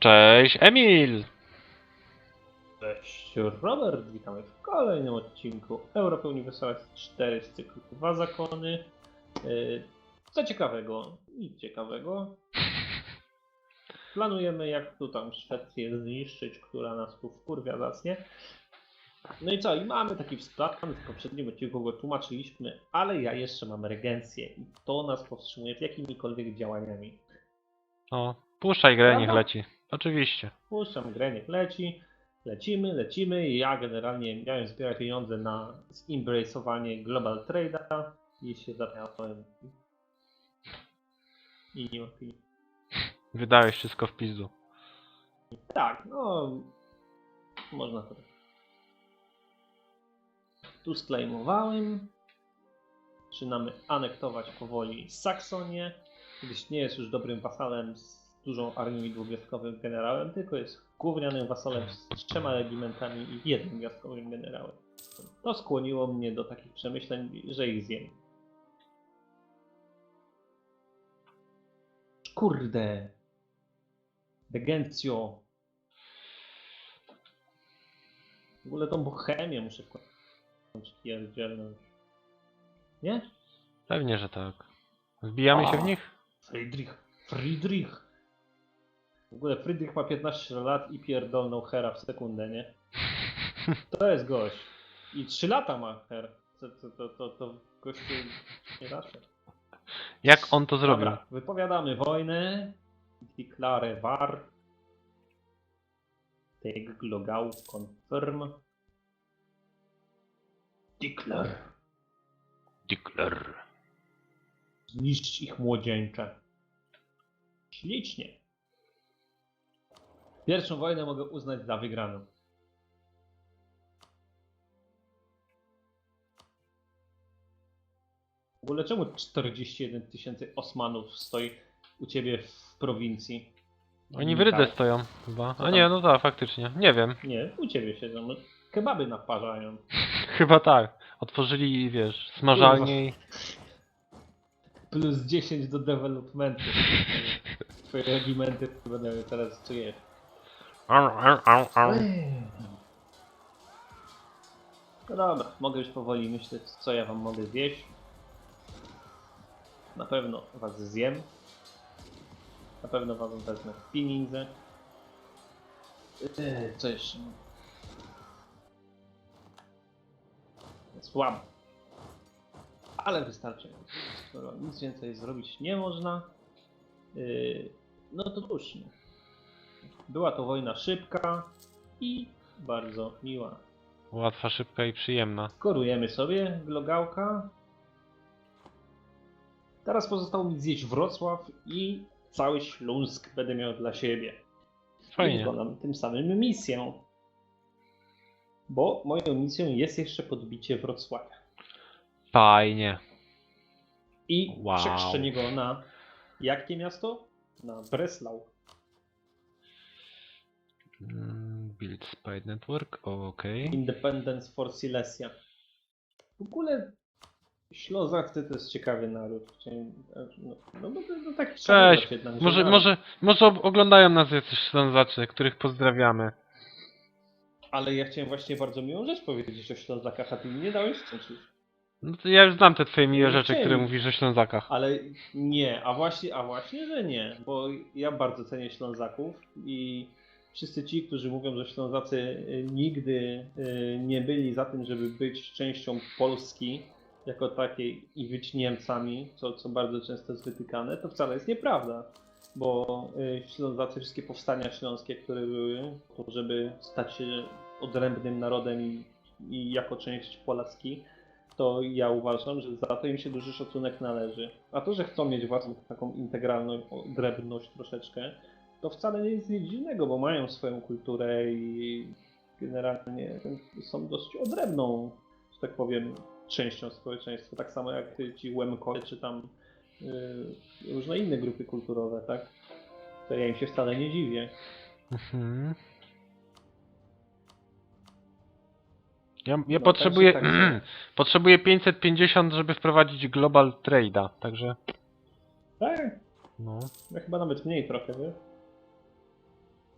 Cześć, Emil! Cześć, Robert, witamy w kolejnym odcinku Europy Uniwersalist 4 z cyklu Dwa Zakony. Yy, Co ciekawego, nic ciekawego. Planujemy jak tu tam Szwecję zniszczyć, która nas tu wkurwia zacnie. No i co, i mamy taki plan, w poprzednim odcinku go tłumaczyliśmy, ale ja jeszcze mam regencję i to nas powstrzymuje w jakimikolwiek działaniami. O, puszczaj grę, niech leci. Oczywiście. Puszczam grę, niech leci. Lecimy, lecimy. i Ja generalnie miałem zbierać pieniądze na zimbrace'owanie Global Trade'a i się zapiąłem. I nie pieniędzy. Wydałeś wszystko w pizdu. Tak, no. Można to. Tu sklejmowałem. Zaczynamy anektować powoli Saksonię, gdyż nie jest już dobrym wasalem z dużą armią i dwugwiazdkowym generałem, tylko jest gównianym wasalem z trzema regimentami i jednym gwiazdkowym generałem. To skłoniło mnie do takich przemyśleń, że ich zjem. Kurde. Degencjo. W ogóle tą bohemię muszę wkończyć pierdzielnąć. Nie? Pewnie, że tak. Wbijamy się w A. nich? Friedrich. Friedrich. W ogóle Friedrich ma 15 lat i pierdolnął Hera w sekundę, nie? To jest gość. I 3 lata ma Her. To, to, to, to, to gościu nie raczej. Jak on to zrobił? Dobra, wypowiadamy wojnę. Declare war. Take logau confirm. Declare. Dickler. Zniszcz ich młodzieńcze. Ślicznie. Pierwszą wojnę mogę uznać za wygraną. W ogóle czemu 41 tysięcy Osmanów stoi u ciebie w prowincji? Oni w rydę stoją chyba. A nie, no tak, faktycznie. Nie wiem. Nie, u ciebie siedzą. Kebaby naparzają. Chyba tak. Otworzyli, wiesz, smażalnię i... Plus 10 do developmentu. Twoje regimenty będą teraz czujesz. No dobra, mogę już powoli myśleć, co ja wam mogę zjeść. Na pewno was zjem. Na pewno wam wezmę pieniądze. Eee, Co jeszcze? Słabo. Ale wystarczy. Skoro nic więcej zrobić nie można, yy, no to cóż. Była to wojna szybka i bardzo miła. Łatwa, szybka i przyjemna. Korujemy sobie glogałka. Teraz pozostało mi zjeść Wrocław i cały Śląsk będę miał dla siebie. I Fajnie. wykonam tym samym misję. Bo moją misją jest jeszcze podbicie Wrocławia. Fajnie. I Wow. przekrzczenie go na jakie miasto? Na Breslau. Mm, Build Spy Network, okej. Independence for Silesia. W ogóle Ślązacy to jest ciekawy naród. No, no bo to, to taki Cześć. jednak, że Może, naród. może, może oglądają nas jacyś ślązacy, których pozdrawiamy. Ale ja chciałem właśnie bardzo miłą rzecz powiedzieć o Ślązakach, a ty mi nie dałeś skończyć. No to ja już znam te twoje miłe Nie rzeczy, które mówisz o Ślązakach. Ale nie, a właśnie, a właśnie, że nie, bo ja bardzo cenię Ślązaków i wszyscy ci, którzy mówią, że Ślązacy y, nigdy y, nie byli za tym, żeby być częścią Polski jako takiej i być Niemcami, co, co bardzo często jest wytykane, to wcale jest nieprawda. Bo y, Ślązacy, wszystkie powstania śląskie, które były, to żeby stać się odrębnym narodem i, i jako część Polski, to ja uważam, że za to im się duży szacunek należy. A to, że chcą mieć własną taką integralną odrębność troszeczkę, to wcale nie jest nic dziwnego, bo mają swoją kulturę i generalnie są dość odrębną, że tak powiem, częścią społeczeństwa. Tak samo jak ci Łemkowie, czy tam y, różne inne grupy kulturowe, tak? To ja im się wcale nie dziwię. Mhm. Ja, ja No, potrzebuję, także tak, potrzebuję 550, żeby wprowadzić Global Trade'a, także Tak, no. ja chyba nawet mniej trochę, wiesz?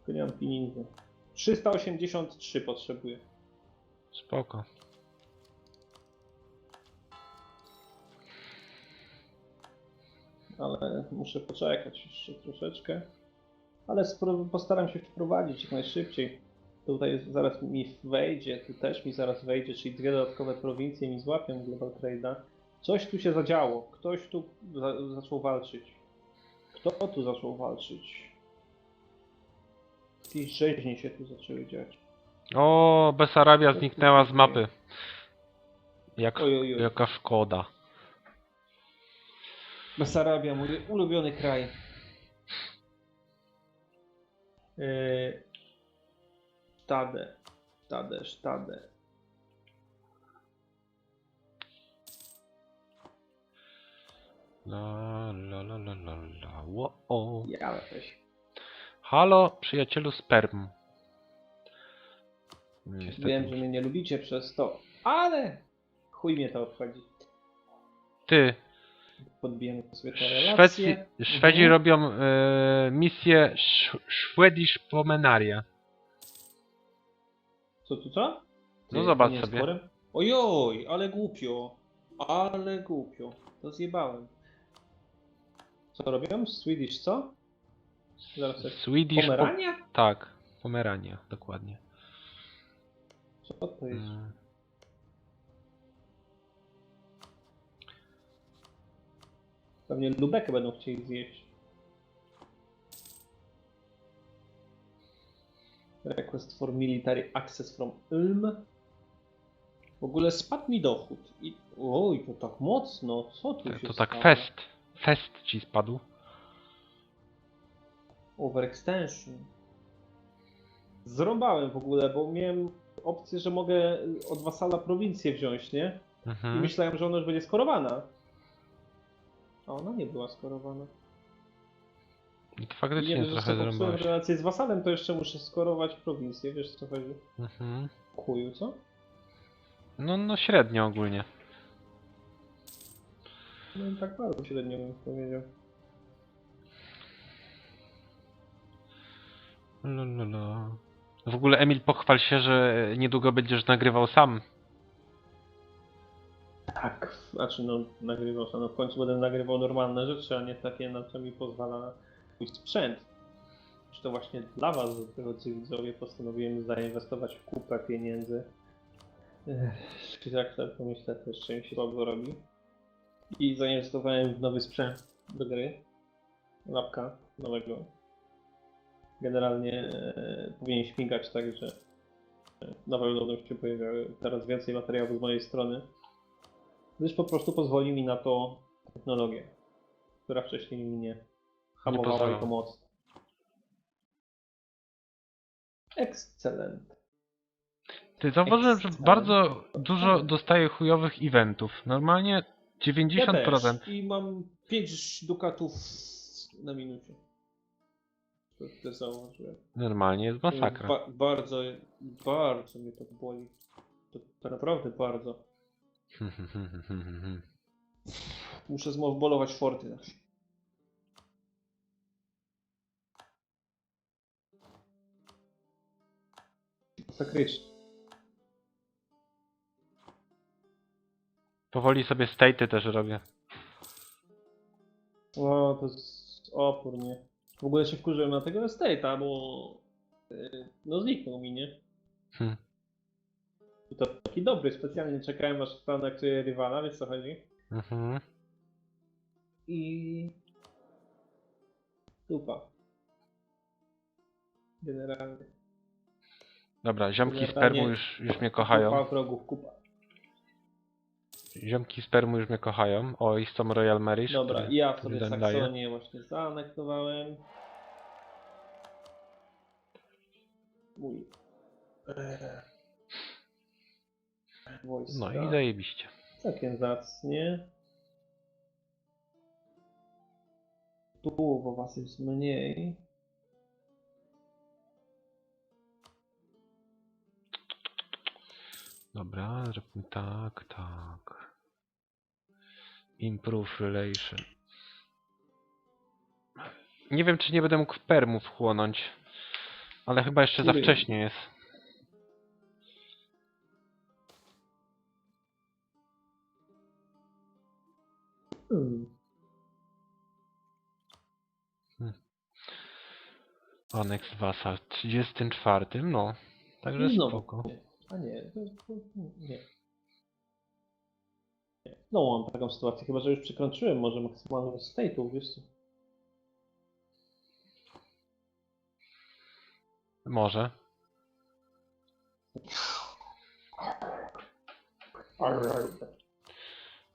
Tylko nie mam pieniędzy. 383 potrzebuję. Spoko. ale muszę poczekać jeszcze troszeczkę. Ale postaram się wprowadzić jak najszybciej. Tutaj zaraz mi wejdzie, tu też mi zaraz wejdzie, czyli dwie dodatkowe prowincje mi złapią Global Trade'a. Coś tu się zadziało, ktoś tu za- zaczął walczyć. Kto tu zaczął walczyć? Jakieś rzeźnie się tu zaczęły dziać. O, Besarabia zniknęła z mapy. Jak, Oj, oj, oj. jaka szkoda. Besarabia, mój ulubiony kraj. Yy, sztadę, sztadę. La la la la la la. Wo, o. Ja też. Halo, przyjacielu sperm. Niestety. Wiem, że mnie nie lubicie przez to, ale chuj mnie to obchodzi. Ty, Podbijemy sobie te Szwecji, relacje. Szwedzi Mhm. robią e, misję Sz- Swedish Pomenaria. Co tu co? No Ty, zobacz nie jest sobie. Ojoj, ale głupio. Ale głupio. To zjebałem. Co robią? Swedish co? Zaraz. Swedish po... Pomerania? Tak, Pomerania, dokładnie. Co to jest? Mm. Pewnie Lubekę będą chcieli zjeść. Request for military access from Ulm. W ogóle spadł mi dochód. I... Oj, to tak mocno. Co tu się To tak stało? fest. Fest ci spadł. Overextension. Zrobałem w ogóle, bo miałem opcję, że mogę od wasala prowincję wziąć, nie? I Mhm. myślałem, że ona już będzie skorowana. A ona nie była skorowana. I to Nie faktycznie że trochę zrąbałeś. relację z wasalem, to jeszcze muszę skorować prowincję, wiesz co chodzi? Mhm. Chuju, co? No, no średnio ogólnie. No i tak bardzo średnio bym powiedział. Lololo. W ogóle Emil pochwal się, że niedługo będziesz nagrywał sam. Tak, znaczy no nagrywał sam, no w końcu będę nagrywał normalne rzeczy, a nie takie, na co mi pozwala mój sprzęt. Zresztą właśnie dla was, drodzy widzowie, postanowiłem zainwestować w kupę pieniędzy. Ech, jak sobie pomyślę, to jeszcze mi się dobrze robi. I zainwestowałem w nowy sprzęt do gry. Lapka nowego. Generalnie e, powinien śmigać, także na pewno się pojawiały teraz więcej materiałów z mojej strony gdyż po prostu pozwoli mi na to technologia, która wcześniej mnie hamowała i mocno. Excellent. Ty zauważyłem, że bardzo dużo dostaję chujowych eventów. Normalnie 90%. Ja też. I mam 5 dukatów na minucie. To też zauważyłem. Normalnie jest masakra. Ba bardzo, bardzo mnie to boli. To, to naprawdę bardzo. Muszę zmowbolować forty. Sakrycznie. Powoli sobie state'y też robię. O, to jest opór, nie? W ogóle się wkurzyłem na tego estate'a, bo y, no zniknął mi, nie? Hm. I to taki dobry, specjalnie czekałem aż stan aktuje rywala, wiesz co chodzi? Mhm. I... Dupa. Generalnie. Dobra, ziomki Generalnie spermu już, już mnie kochają. Kupa wrogów, kupa. Ziomki spermu już mnie kochają. O, i są Royal Marys. Dobra, i ja sobie. Saksonię właśnie zaanektowałem. Mój... e, Wojska. No i zajebiście. Całkiem zacnie. Tu, bo was jest mniej. Dobra, zróbmy tak, tak. Improve relation. Nie wiem, czy nie będę mógł permów chłonąć. Ale chyba jeszcze za wcześnie jest. Hmm. Annex Vassal. 34, no. Także Znowu. spoko. Nie. A nie, to, to, nie. No mam taką sytuację, chyba że już przekroczyłem może maksymalny state'ów, wiesz co? Może.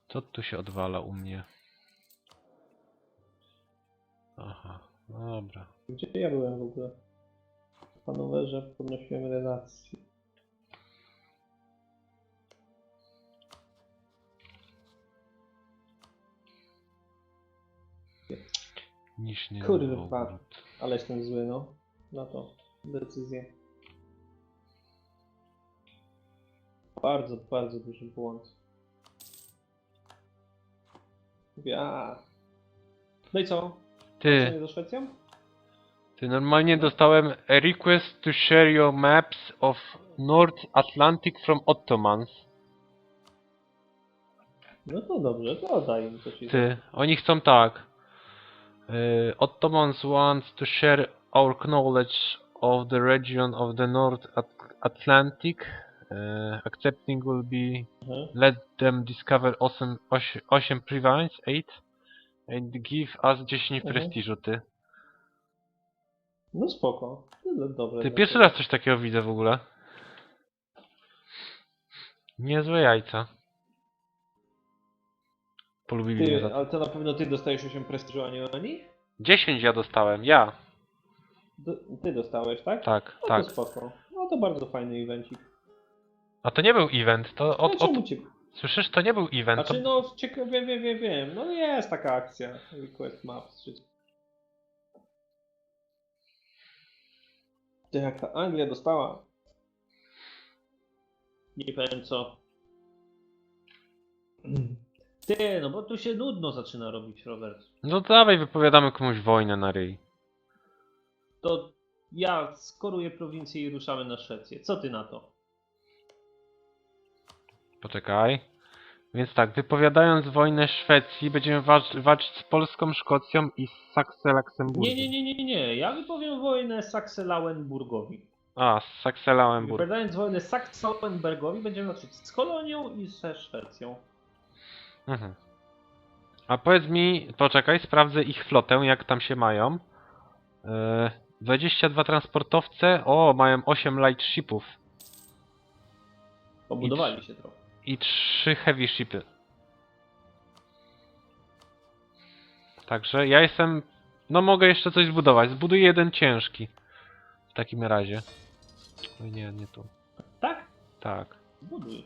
Co tu się odwala u mnie? Aha, no dobra. Gdzie ja byłem w ogóle? W Hanowerze podnosiłem relacje. Niż nie Kurwa. Ale jestem zły, no. Na to decyzję. Bardzo, bardzo duży błąd. Mówię, a. No i co? Ty, do Szwecją? ty normalnie dostałem a request to share your maps of North Atlantic from Ottomans. No to dobrze, to daj im coś. Ty, oni chcą tak. Y, Ottomans wants to share our knowledge of the region of the North At Atlantic. Uh, accepting will be Mhm. let them discover 8, 8, 8 province, 8 and give us 10 Mhm. prestiżu, ty. No spoko. No, dobre. Ty no pierwszy raz coś takiego widzę w ogóle. Niezłe jajca. Polubili mnie za Ty, to. ale to na pewno ty dostajesz 8 prestiżu, a nie oni? 10 ja dostałem, ja. Do, ty dostałeś, tak? Tak, No tak. to spoko. No to bardzo fajny evencik. A to nie był event, to od, od, czemu. Słyszysz, to nie był event, to... Znaczy no, ciekawe, wiem, wiem, wiem, wiem. No jest taka akcja. Request Maps. Czy... Ty, jak ta Anglia dostała... Nie powiem co. Ty, no bo tu się nudno zaczyna robić, Robert. No dawaj, wypowiadamy komuś wojnę na ryj. To ja skoruję prowincję i ruszamy na Szwecję. Co ty na to? Poczekaj. Więc tak, wypowiadając wojnę Szwecji, będziemy walcz- walczyć z Polską, Szkocją i z Saksy-Laksemburgiem. Nie, nie, nie, nie, nie. Ja wypowiem wojnę Saksy-Lauenburgowi. A, z Saksy-Lauenburg. Wypowiadając wojnę Saksy-Lauenburgowi będziemy walczyć z Kolonią i ze Szwecją. Mhm. A powiedz mi, poczekaj, sprawdzę ich flotę, jak tam się mają. Yy, 22 transportowce, o, mają 8 lightshipów Pobudowali się trochę. i 3 heavy shipy. Także ja jestem, no mogę jeszcze coś zbudować. Zbuduję jeden ciężki. W takim razie. Oj nie, nie tu. Tak? Tak. Buduj.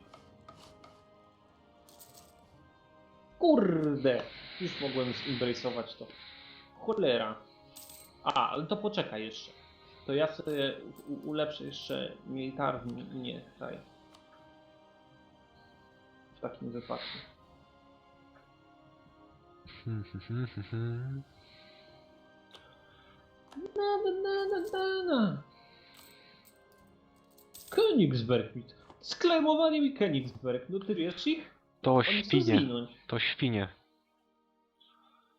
Kurde! Już mogłem zimbrejsować to. Cholera. A, ale to poczekaj jeszcze. To ja sobie ulepszę jeszcze militarnie, nie, tutaj. W takim wypadku. Na, na, na, na, na. Königsberg mi. Sklejmowali mi Königsberg. No ty wiesz ich? To Oni chcą świnie. zginąć. To świnie.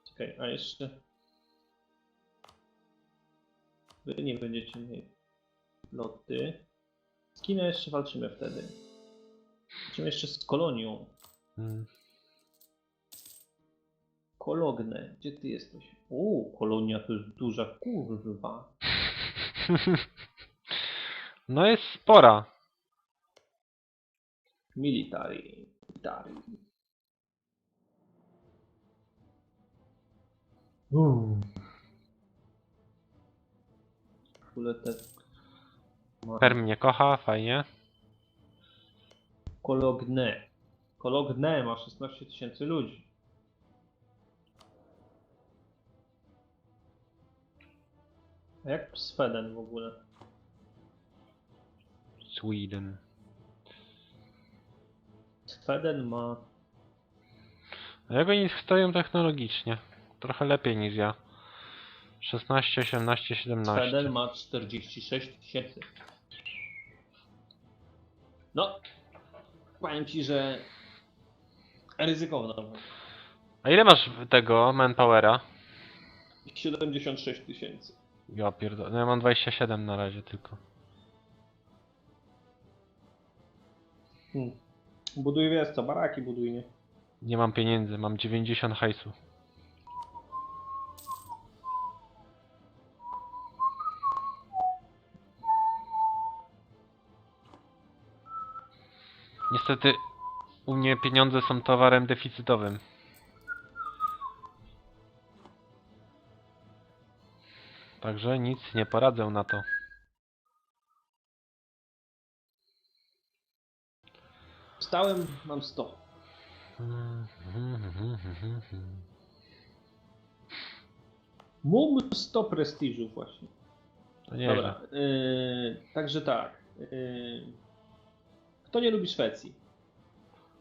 Czekaj, a jeszcze... Wy nie będziecie mieli loty. Z kim jeszcze walczymy wtedy? Walczymy jeszcze z kolonią. Hmm. Kologne, gdzie ty jesteś? O, kolonia to jest duża kurwa. No jest spora. Military. Military. Uuu. W ogóle te... Per mnie kocha, fajnie. Kologne. Kologne ma 16 tysięcy ludzi. A jak Sweden w ogóle? Sweden. Sweden ma... Jak oni stoją technologicznie? Trochę lepiej niż ja. 16, 18, 17. Fedel ma 46 tysięcy. No, powiem ci, że ryzykowna. A ile masz tego manpowera? 76 tysięcy. Ja pierdolę. No ja mam 27 na razie tylko. Hmm. Buduj wiesz co, baraki buduj, nie? Nie mam pieniędzy, mam 90 hajsu. Niestety u mnie pieniądze są towarem deficytowym. Także nic nie poradzę na to. Stałem, mam 100. Mam 100 prestiżu właśnie. To nie Dobra, yy, także tak. Yy, kto nie lubi Szwecji?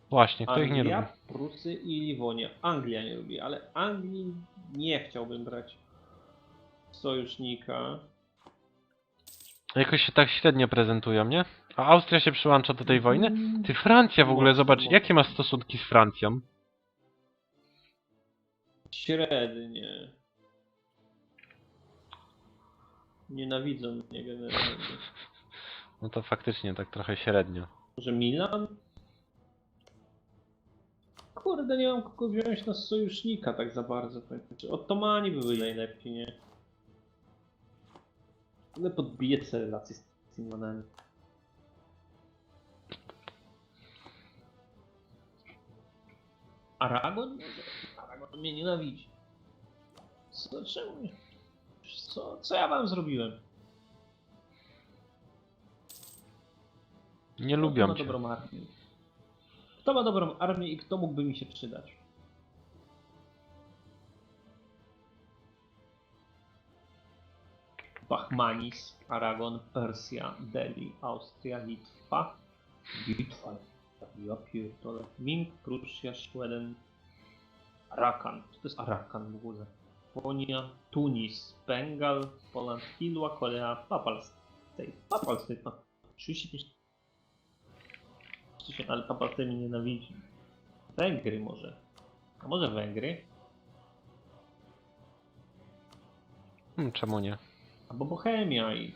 Właśnie, kto ich nie Anglia, lubi? Prusy i Liwonia. Anglia nie lubi, ale Anglii nie chciałbym brać sojusznika. Jakoś się tak średnio prezentują, nie? A Austria się przyłącza do tej wojny? Ty Francja w ogóle, Mocno, zobacz, mocno. jakie masz stosunki z Francją? Średnie. Nienawidzą mnie generalnie. No to faktycznie tak trochę średnio. Może Milan? Kurde, nie mam kogo wziąć na sojusznika tak za bardzo. Ottomani by byli najlepiej, nie? Ale podbiję te relacje z Simonami. Aragon? Aragon mnie nienawidzi. Co, czemu? Co, co ja wam zrobiłem? Nie Kto lubią ma cię. dobrą armię? Kto ma dobrą armię i kto mógłby mi się przydać? Bachmanis, Aragon, Persja, Delhi, Austria, Litwa. Litwa. Ja pierdolę. Ming, Prusja, Szweden. Arakan. Co to jest Arakan w ogóle? Japonia, Tunis, Bengal, Poland, Hilła, Korea, Papal State. Papal State ma 35 tysięcy, ale Papal State mnie nienawidzi. Węgry może. A może Węgry? Hmm, czemu nie? Albo Bohemia i...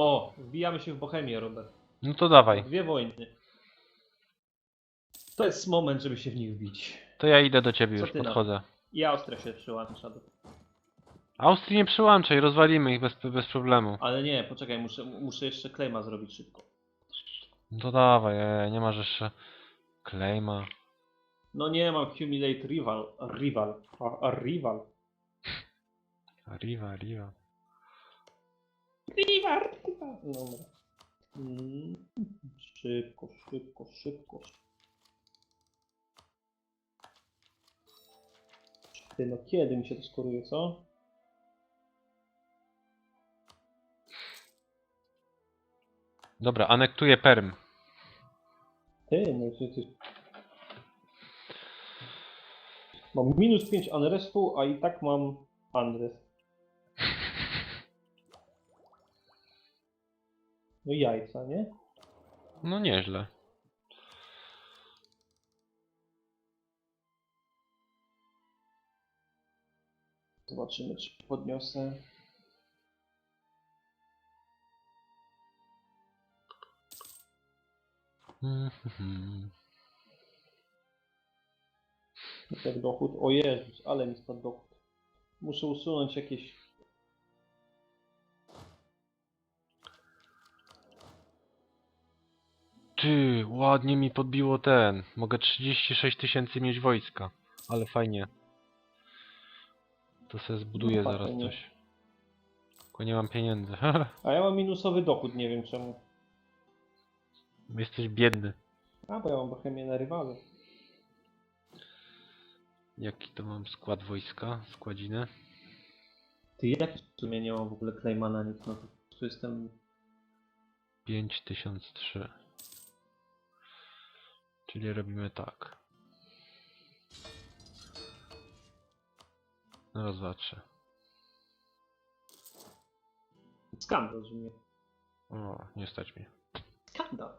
O! Wbijamy się w Bohemię, Robert. No to dawaj. Dwie wojny. To jest moment, żeby się w nich wbić. To ja idę do ciebie Co już, ty na- podchodzę. I Austria się przyłącza do... Austrii nie przyłączaj, rozwalimy ich bez, bez problemu. Ale nie, poczekaj, muszę, muszę jeszcze claima zrobić szybko. No to dawaj, e, nie masz jeszcze claima. No nie mam Cumulate Rival. Rival. A, a rival. Riva, Riva. Rival, rival. Dobra. Mm, Szybko, szybko, szybko. Ty, no kiedy mi się to skoruje, co? Dobra, anektuję Perm. Ty, no ty, ty. Mam minus 5 unrestu, a i tak mam unrest. No jajca, nie? No nieźle. Zobaczymy, czy podniosę. Mhm. Jak dochód. O Jezus, ale mi spadł dochód. Muszę usunąć jakieś. Ty, ładnie mi podbiło ten. Mogę 36 tysięcy mieć wojska. Ale fajnie. To sobie zbuduję No, zaraz fajnie. coś. Tylko nie mam pieniędzy. A ja mam minusowy dochód, nie wiem czemu. Jesteś biedny. A, bo ja mam Bohemię na rywalu. Jaki to mam skład wojska? Składzinę? Ty, jak w sumie nie mam w ogóle claima na nic, no to tu jestem... 5003. Czyli robimy tak. Raz, dwa, trzy. Skandal, nie. O, nie stać mi. Skandal.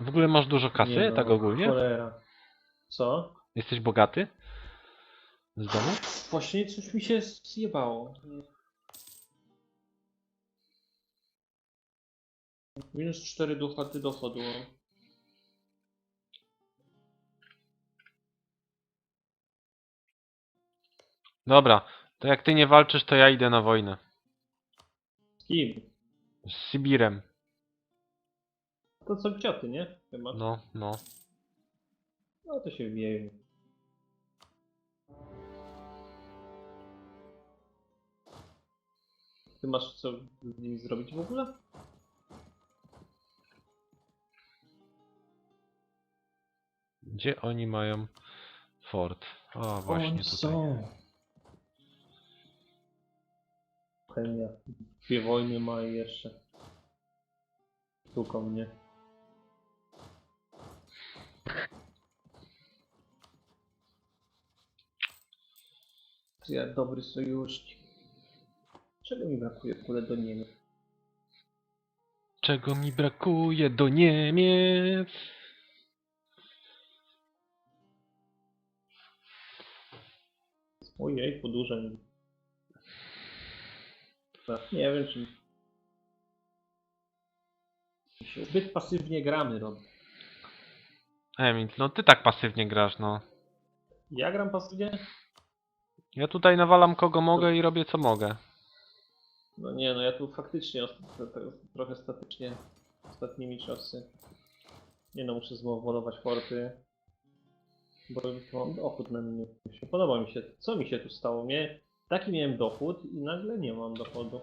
W ogóle masz dużo kasy, Nie no, tak ogólnie? Cholera. Co? Jesteś bogaty? Z domu? Właśnie coś mi się zjebało. Minus 4 duchaty dochodu. mam. Dobra, to jak ty nie walczysz, to ja idę na wojnę. Z kim? Z Sibirem. To co cioty, nie? Chyba. No, no. No to się wieje. Ty masz co z nimi zrobić w ogóle? Gdzie oni mają fort? O, właśnie tutaj. Chemia. Dwie wojny ma i jeszcze. Sztuką mnie. Jak dobry sojusznik. Czego mi brakuje w ogóle do Niemiec? Czego mi brakuje do Niemiec? Ojej, mi. Tak, Nie wiem, czy... Zbyt pasywnie gramy, Rob. Emil, no ty tak pasywnie grasz, no. Ja gram pasywnie? Ja tutaj nawalam kogo mogę i robię co mogę. No nie, no ja tu faktycznie trochę statycznie ostatnimi czasy. Nie no, muszę zmowolować forty. Bo mam dochód na się Podoba mi się. Co mi się tu stało? Mnie, taki miałem dochód i nagle nie mam dochodu.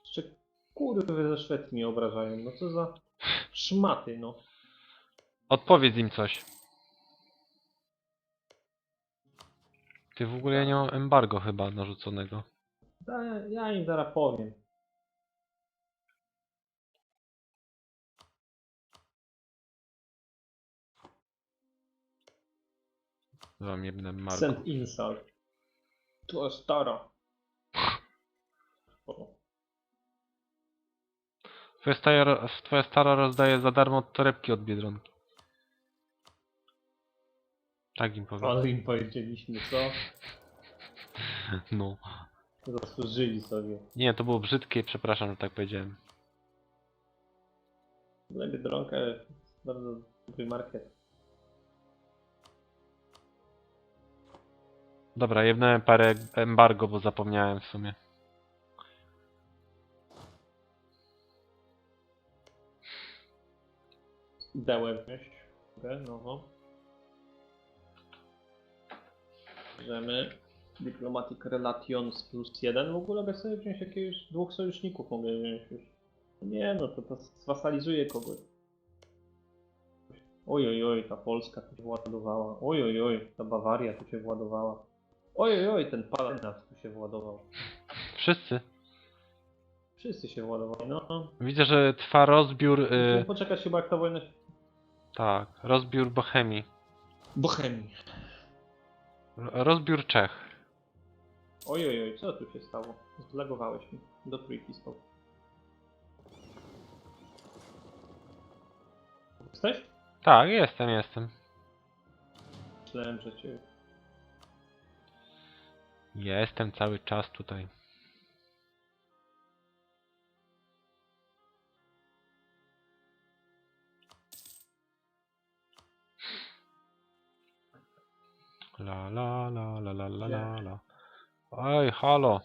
Jeszcze kurwy ze Szwecji mnie obrażają. No co za szmaty, no. Odpowiedz im coś. Ty w ogóle ja nie mam embargo chyba narzuconego. Da, ja im zaraz powiem. Wam jedne embargo. Send insult. To stara. O. Twoja stara, twoja stara rozdaje za darmo torebki od Biedronki. Tak im powiem. Ale im powiedzieliśmy, co? No. Zasłużyli sobie. Nie, to było brzydkie, przepraszam, że tak powiedziałem. No Biedronka jest bardzo dobry market. Dobra, jednałem parę embargo, bo zapomniałem w sumie. Idełę wziąć. Mogę, nowo. Bierzemy Diplomatic Relations plus jeden. W ogóle mogę sobie wziąć jakiegoś dwóch sojuszników mogę wziąć już. Nie no, to, to zwasalizuje kogoś. Oj, oj, oj, ta Polska tu się władowała. Oj, oj, oj, ta Bawaria tu się władowała. Oj, oj, ten Palenat tu się władował. Wszyscy. Wszyscy się władowali, no. Widzę, że trwa rozbiór. Musimy Y, poczekać chyba jak ta wojna tak, rozbiór Bohemii. Bohemii. R- Rozbiór Czech. Oj, oj, co tu się stało? Zlagowałeś mi. Do trójki stop. Jesteś? Tak, jestem, jestem. Myślałem, że cię... Jestem cały czas tutaj. La la la la la la la la. Halo.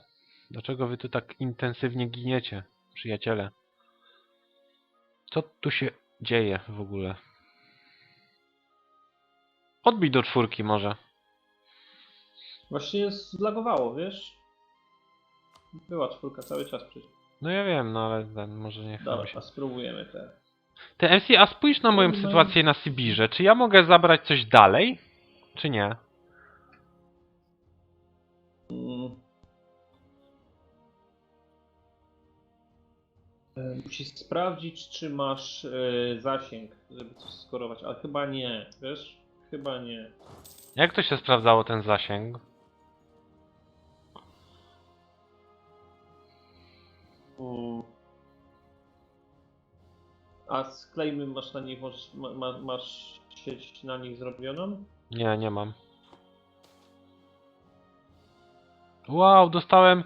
Dlaczego wy tu tak intensywnie giniecie, przyjaciele? Co tu się dzieje w ogóle? Odbij do czwórki może. Właśnie zlagowało, wiesz? Była czwórka cały czas przecież. No ja wiem, no ale ten, może nie chcę Dobra, się. a spróbujemy. Te MC, a spójrz na moją sytuację na Sybirze. Czy ja mogę zabrać coś dalej? Czy nie? Mm. E, Musisz sprawdzić, czy masz e, zasięg, żeby coś skorować, ale chyba nie, wiesz? Chyba nie. Jak to się sprawdzało ten zasięg? A z klejmy masz na nich, możesz, ma, ma, masz sieć na nich zrobioną? Nie, nie mam. Wow, dostałem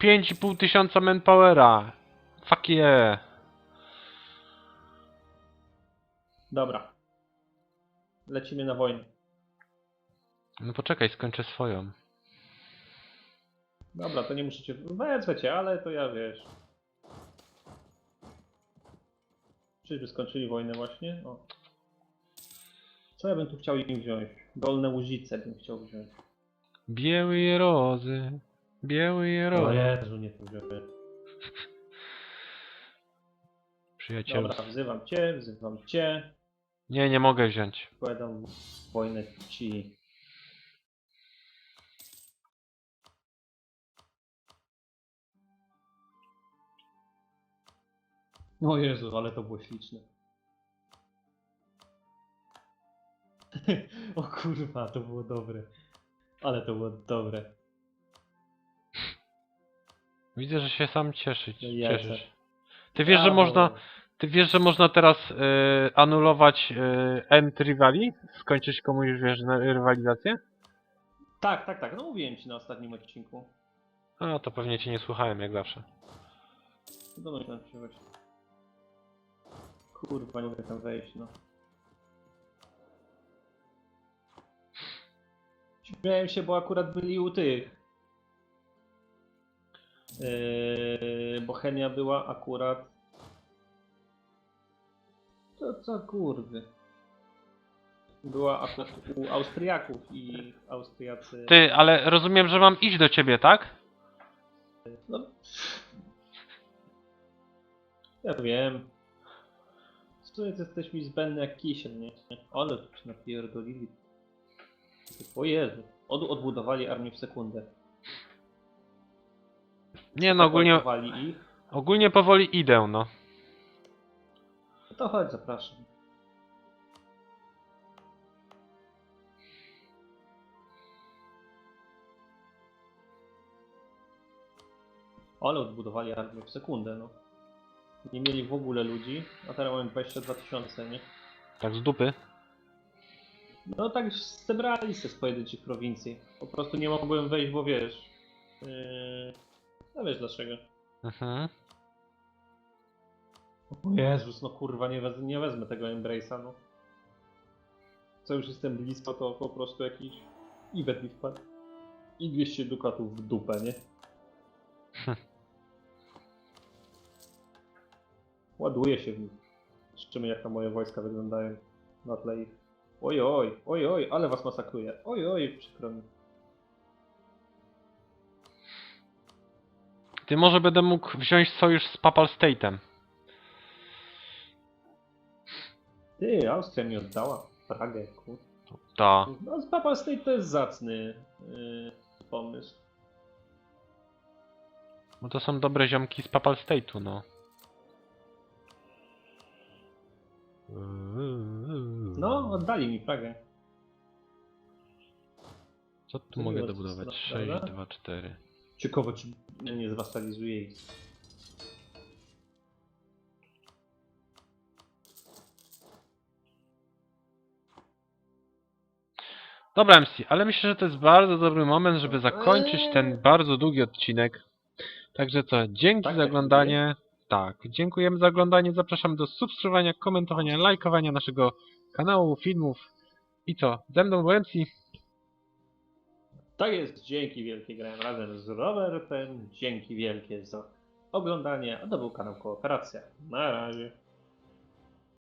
5,5 tysiąca manpowera. Fuck yeah. Dobra. Lecimy na wojnę. No poczekaj, skończę swoją. Dobra, to nie muszę cię. Wezmę cię, ale to ja wiesz. Czyżby skończyli wojnę właśnie? O. Co ja bym tu chciał im wziąć? Dolne łuzice bym chciał wziąć. Białe rozy. Białe rozy. Jezu, nie to wziąłem. Przyjaciel. Dobra, wzywam cię, wzywam cię. Nie, nie mogę wziąć. Powiadam wojnę ci. O Jezu, ale to było śliczne. o kurwa, to było dobre. Ale to było dobre. Widzę, że się sam cieszyć, No cieszysz. Ty wiesz, że można, ty wiesz, że można teraz y, anulować y, end rivali? Skończyć komuś, wiesz, na- rywalizację? Tak, tak, tak. No mówiłem ci na ostatnim odcinku. A, to pewnie cię nie słuchałem, jak zawsze. Domyślam się właśnie. Kurwa, nie mogę tam wejść, no. Śmiałem się, bo akurat byli u tych. Yy, Bohemia była akurat... To co kurwy. Była akurat u Austriaków i Austriacy... Ty, ale rozumiem, że mam iść do ciebie, tak? No. Ja wiem. Sumie to jesteś mi zbędny jak kisiel, nie? Ale tu się napierdolili. O Jezu. Od, odbudowali armię w sekundę. Nie no, ogólnie, ich. ogólnie powoli idę, no. No to chodź, zapraszam. Ale odbudowali armię w sekundę, no. Nie mieli w ogóle ludzi, a teraz mamy 22 tysiące, nie? Tak z dupy. No tak zebrali się z pojedynczych prowincji. Po prostu nie mogłem wejść, bo wiesz. Yy... No wiesz dlaczego. Mhm. O Jezus, no kurwa, nie, wez nie wezmę tego Embrace'a, no. Co już jestem blisko, to po prostu jakiś event mi wpadł. I 200 dukatów w dupę, nie? Ładuję się w nich. Zobaczymy jak tam moje wojska wyglądają na tle ich. Oj, oj, oj, oj, ale was masakruje. Oj, oj, przykro mi. Ty może będę mógł wziąć sojusz z Papal State'em. Ty, Austria mi oddała Pragę, kur... Ta. No, z Papa State to jest zacny yy, pomysł. Bo to są dobre ziomki z Papal State'u, no. No, oddali mi Pragę. Co tu mogę dobudować? to 6, prawda? 2, 4. Ciekawe, czy nie zwastalizuje ich. Dobra MC, ale myślę, że to jest bardzo dobry moment, żeby zakończyć Eee. ten bardzo długi odcinek. Także co, dzięki Tak, za tak, oglądanie. Tak, dziękujemy za oglądanie. Zapraszam do subskrybowania, komentowania, lajkowania naszego kanału, filmów. I co, ze mną był MC. Tak jest, dzięki wielkie grałem razem z Robertem. Dzięki wielkie za oglądanie, a to był kanał Kooperacja. Na razie.